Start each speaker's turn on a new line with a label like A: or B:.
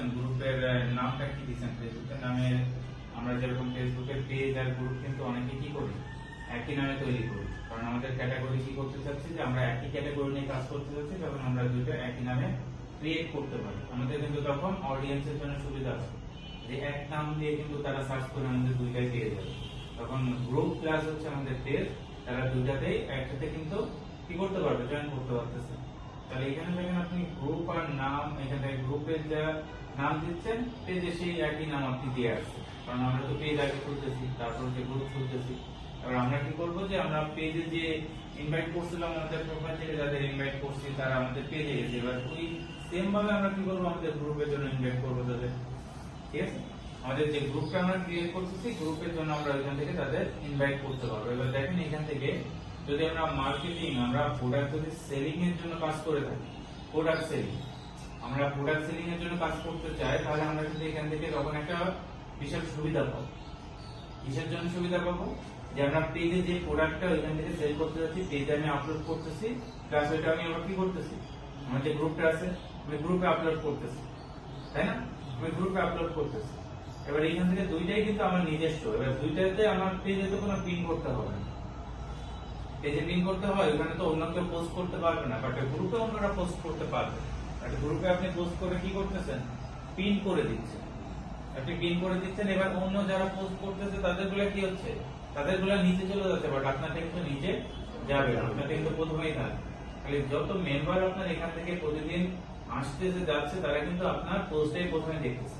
A: করছেন গ্রুপের নামটা কি দিচ্ছেন ফেসবুকের নামে আমরা যেরকম ফেসবুকের পেজ আর গ্রুপ কিন্তু অনেকে কি করি? একই নামে তৈরি করি। কারণ আমাদের ক্যাটাগরি কি করতে চাচ্ছি? যে আমরা একই ক্যাটাগরি নিয়ে কাজ করতে চাচ্ছি তখন আমরা দুইটা একই নামে ক্রিয়েট করতে পারি। আমাদের কিন্তু তখন অডিয়েন্সের জন্য সুবিধা আছে। যে এক নাম দিয়ে কিন্তু তারা সার্চ করে আমাদের দুইটাই পেয়ে যাবে। তখন গ্রুপ প্লাস হচ্ছে আমাদের পেজ তারা দুইটাতেই একসাথে কিন্তু কি করতে পারবে? জয়েন করতে পারতেছে। তাহলে এখানে দেখেন আপনি গ্রুপ আর নাম, এখানে গ্রুপের যা নাম দিচ্ছেন পেজে সেই একই নাম আপনি দিয়ে আসছেন। কারণ আমরা তো পেজ আগে খুলতেছি, তারপর যে গ্রুপ খুলতেছি। এবার আমরা কি করব যে আমরা পেজে যে ইনভাইট করছিলাম আমাদের প্রোফাইল থেকে, যাদের ইনভাইট করছি, তারা আমাদের পেজে গেছে। এবার ওই সেম ভাবে আমরা কি করব? আমাদের গ্রুপের জন্য ইনভাইট করব তাদের। ঠিক আছে? আমাদের যে গ্রুপটা আমরা ক্রিয়েট করতেছি গ্রুপের জন্য আমরা ওইখান থেকে তাদের ইনভাইট করতে পারব। এবার দেখেন এখান থেকে যদি আমরা মার্কেটিং আমরা প্রোডাক্ট যদি সেলিং এর জন্য কাজ করে থাকি প্রোডাক্ট সেলিং আমরা প্রোডাক্ট সেলিং এর জন্য কাজ করতে চাই, তাহলে আমরা কিন্তু এখান থেকে তখন একটা বিশাল সুবিধা পাবো। কিসের জন্য সুবিধা পাবো যে আমরা পেজে যে প্রোডাক্টটা ওইখান থেকে সেল করতে যাচ্ছি পেজে আমি আপলোড করতেছি প্লাস ওইটা আমি আবার কি করতেছি? আমার যে গ্রুপটা আছে, আমি গ্রুপে আপলোড করতেছি, তাই না? আমি গ্রুপে আপলোড করতেছি। এবার এইখান থেকে দুইটাই কিন্তু আমার নিজস্ব, এবার দুইটাতে আমার পেজে তো কোনো পিন করতে হবে না। পেজে পিন করতে হয়, ওখানে তো অন্য কেউ পোস্ট করতে পারবে না বাট গ্রুপে অন্যরা পোস্ট করতে পারবে। বাট গ্রুপে আপনি পোস্ট করে কি করতেছেন? পিন করে দিচ্ছেন। আপনি পিন করে দিচ্ছেন, এবার অন্য যারা পোস্ট করতেছে তাদেরগুলা কি হচ্ছে? তাদেরগুলা নিচে চলে যাচ্ছে বাট আপনার কিন্তু নিচে যাবে না। আপনার কিন্তু প্রথমেই থাকবে খালি যত মেম্বার আপনার এখান থেকে প্রতিদিন আসতেছে, যাচ্ছে, তারা কিন্তু আপনার পোস্টে প্রথমে দেখতেছে।